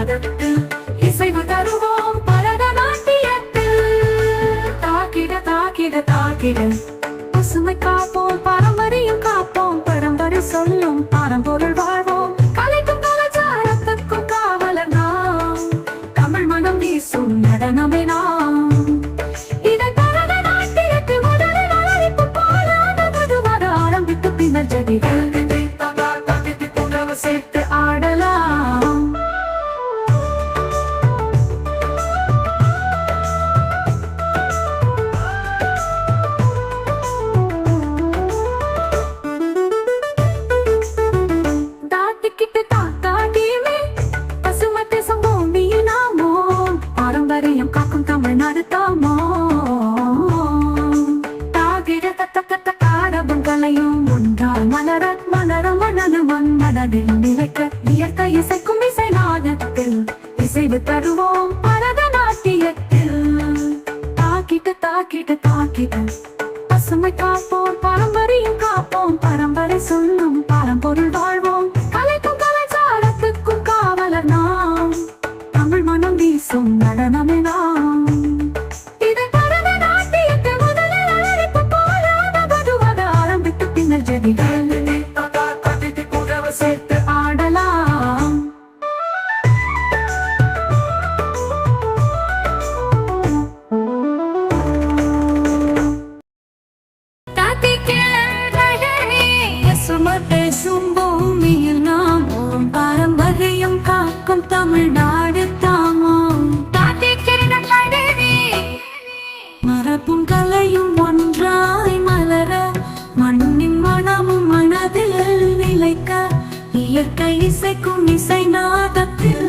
நாதத்தில் இசைவு தருவோம் பரதநாட்டியத்தில். தாக்கிட தாக்கிட தாக்கிட. பாரம்பரியம் காக்கும் தமிழ்நாடு தாமோ தாகிட தத்த கத்த காடபம் கலையும் ஒன்றால் மலர மலர மணனு மனதில் நிலைக்க இயற்கை இசைக்கும் இசை நாதத்தில் இசைவு தருவோம் பரத நாட்டியத்தில். தாக்கிட்டு தாக்கிட்டு தாக்கிட்டு பசுமை காப்போம் பாரம்பரியம் காப்போம். பரம்பரை சொல்லும் பரம்பொருள் வாழ் பேசும் பூமியில் நாம் ஓம் பாரம்பரியம் காக்கும் தமிழ்நாடு தாமோம் மரபும் கலையும் ஒன்றாய் மலர மண்ணின் மனமும் மனதில் நிலைக்க இயற்கை இசைக்கும் இசை நாதத்தில்